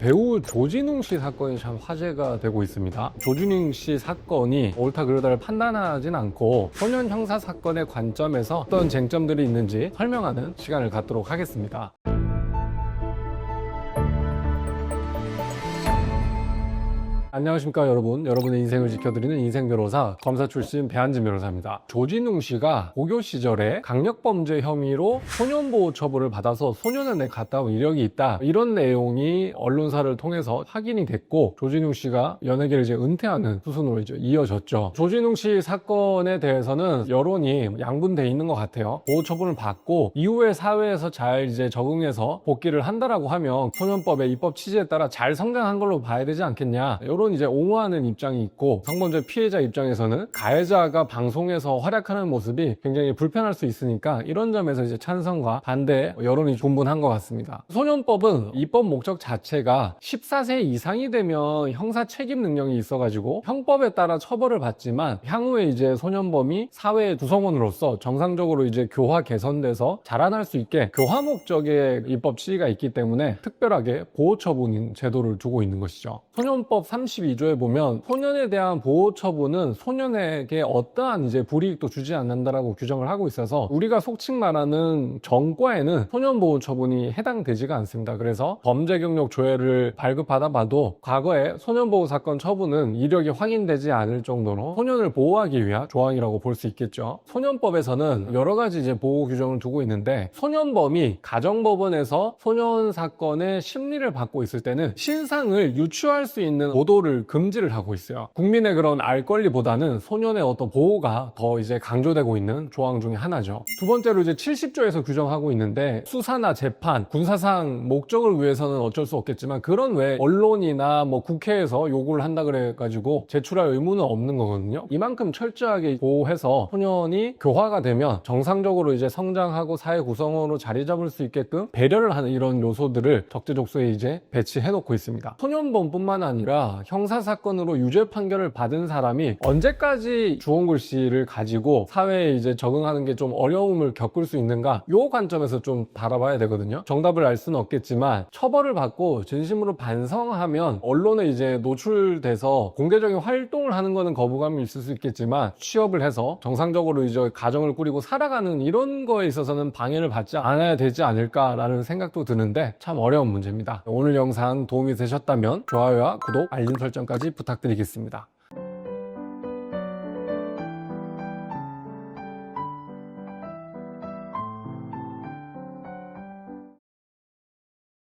배우 조진웅 씨 사건이 참 화제가 되고 있습니다. 조진웅 씨 사건이 옳다 그르다를 판단하진 않고 소년 형사 사건의 관점에서 어떤 쟁점들이 있는지 설명하는 시간을 갖도록 하겠습니다. 안녕하십니까 여러분. 여러분의 인생을 지켜드리는 인생 변호사 검사 출신 배한진 변호사입니다. 조진웅 씨가 고교 시절에 강력범죄 혐의로 소년보호 처분을 받아서 소년원에 갔다 온 이력이 있다. 이런 내용이 언론사를 통해서 확인이 됐고 조진웅 씨가 연예계를 이제 은퇴하는 수순으로 이제 이어졌죠. 조진웅 씨 사건에 대해서는 여론이 양분돼 있는 것 같아요. 보호 처분을 받고 이후에 사회에서 잘 이제 적응해서 복귀를 한다라고 하면 소년법의 입법 취지에 따라 잘 성장한 걸로 봐야 되지 않겠냐 이런 이제 옹호하는 입장이 있고 성범죄 피해자 입장에서는 가해자가 방송에서 활약하는 모습이 굉장히 불편할 수 있으니까 이런 점에서 이제 찬성과 반대 여론이 분분한 것 같습니다. 소년법은 입법 목적 자체가 14세 이상이 되면 형사 책임 능력이 있어가지고 형법에 따라 처벌을 받지만 향후에 이제 소년범이 사회 구성원으로서 정상적으로 이제 교화 개선돼서 자라날 수 있게 교화 목적의 입법 취지가 있기 때문에 특별하게 보호 처분 제도를 두고 있는 것이죠. 소년법 32조에 보면 소년에 대한 보호 처분은 소년에게 어떠한 이제 불이익도 주지 않는다라고 규정을 하고 있어서 우리가 속칭 말하는 정과에는 소년 보호 처분이 해당되지가 않습니다. 그래서 범죄 경력 조회를 발급받아 봐도 과거에 소년 보호 사건 처분은 이력이 확인되지 않을 정도로 소년을 보호하기 위한 조항이라고 볼 수 있겠죠. 소년법에서는 여러 가지 이제 보호 규정을 두고 있는데 소년범이 가정법원에서 소년 사건의 심리를 받고 있을 때는 신상을 유추할 수 있는 보도 를 금지를 하고 있어요. 국민의 그런 알 권리보다는 소년의 어떤 보호가 더 이제 강조되고 있는 조항 중에 하나죠. 두 번째로 이제 70조에서 규정하고 있는데 수사나 재판, 군사상 목적을 위해서는 어쩔 수 없겠지만 그런 외 언론이나 뭐 국회에서 요구를 한다 그래가지고 제출할 의무는 없는 거거든요. 이만큼 철저하게 보호해서 소년이 교화가 되면 정상적으로 이제 성장하고 사회 구성원으로 자리 잡을 수 있게끔 배려를 하는 이런 요소들을 적재적소에 이제 배치해 놓고 있습니다. 소년범뿐만 아니라 형사 사건으로 유죄 판결을 받은 사람이 언제까지 주홍 글 씨를 가지고 사회에 이제 적응하는 게 좀 어려움을 겪을 수 있는가 요 관점에서 좀 바라봐야 되거든요. 정답을 알 수는 없겠지만 처벌을 받고 진심으로 반성하면 언론에 이제 노출돼서 공개적인 활동을 하는 거는 거부감이 있을 수 있겠지만 취업을 해서 정상적으로 이제 가정을 꾸리고 살아가는 이런 거에 있어서는 방해를 받지 않아야 되지 않을까라는 생각도 드는데 참 어려운 문제입니다. 오늘 영상 도움이 되셨다면 좋아요와 구독, 알림 설정까지 부탁드리겠습니다.